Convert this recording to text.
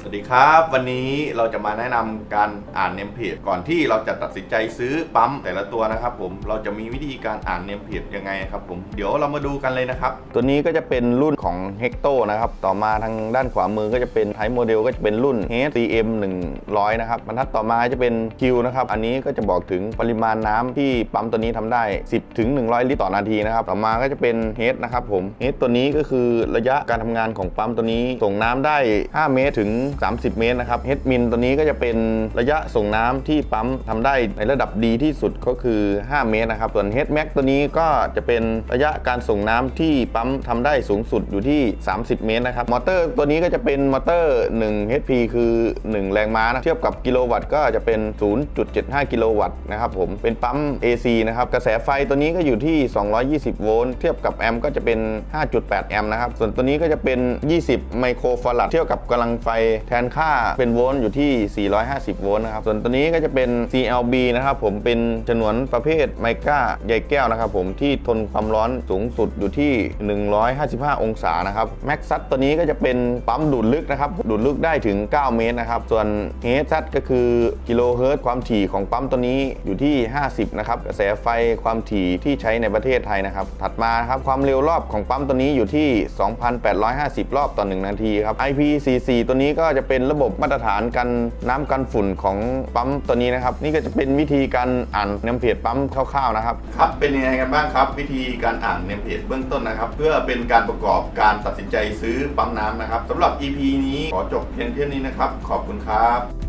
สวัสดีครับ วันนี้เราจะมาแนะนำการอ่านเนมเพจก่อนที่เราจะตัดสินใจซื้อปั๊มแต่ละตัวนะครับผมเราจะมีวิธีการอ่านเนมเพจยังไงครับผมเดี๋ยวเรามาดูกันเลยนะครับ ตัวนี้ก็จะเป็นรุ่นของ h e c t o นะครับ ต่อมาทางด้านขวามือก็จะเป็นไทป์โมเดลก็จะเป็นรุ่น HCM 100 นะครับบรรทัดต่อมาจะเป็น Q นะครับ อันนี้ก็จะบอกถึงปริมาณน้ำที่ปั๊มตัวนี้ทำได้ 10ถึง100 ลิตรต่อนาทีนะครับต่อมาก็จะเป็น H นะครับผม H ตัวนี้ก็คือระยะการทำงานของปั๊มตัวนี้ส่งน้ำได้ 5 เมตรถึง30 เมตรนะครับ H min ตัวนี้ก็จะเป็นระยะส่งน้ำที่ปั๊มทำได้ในระดับดีที่สุดก็คือ 5 เมตรนะครับ ส่วน H max ตัวนี้ก็จะเป็นระยะการส่งน้ำที่ปั๊มทำได้สูงสุดอยู่ที่ 30 เมตรนะครับ มอเตอร์ตัวนี้ก็จะเป็นมอเตอร์1 HP คือ 1 แรงม้านะเทียบกับกิโลวัตต์ก็จะเป็น 0.75 กิโลวัตต์นะครับผมเป็นปั๊ม AC นะครับกระแสไฟตัวนี้ก็อยู่ที่ 220 โวลต์เทียบกับแอมป์ก็จะเป็น 5.8 แอมป์นะครับส่วนตัวนี้ก็จะเป็น 20 ไมโครฟาราดเทียบกับกำลังไฟแทนค่าเป็นโวลต์อยู่ที่ 450 โวลต์นะครับ ส่วนตัวนี้ก็จะเป็น CLB นะครับผมเป็นฉนวนประเภทไมก้าใยแก้วนะครับผมที่ทนความร้อนสูงสุดอยู่ที่ 155 องศานะครับแม็กซัตตัวนี้ก็จะเป็นปั๊มดูดลึกนะครับดูดลึกได้ถึง 9 เมตรนะครับ ส่วนเฮซัตก็คือกิโลเฮิรตซ์ความถี่ของปั๊มตัวนี้อยู่ที่ 50 นะครับกระแสไฟความถี่ที่ใช้ในประเทศไทยนะครับ ถัดมาครับความเร็วรอบของปั๊มตัวนี้อยู่ที่ 2,850 รอบต่อ 1 นาทีครับ IP44 ตัวนี้ก็จะเป็นระบบมาตรฐานกันน้ำกันฝุ่นของปั๊มตัวนี้นะครับ นี่ก็จะเป็นวิธีการอ่านเนมเพจปั๊มคร่าวๆนะครับครับเป็นยังไงกันบ้างครับ วิธีการอ่านเนมเพจเบื้องต้นนะครับ เพื่อเป็นการประกอบการตัดสินใจซื้อปั๊มน้ำนะครับสำหรับ EP นี้ขอจบเพียงเท่านี้นะครับ ขอบคุณครับ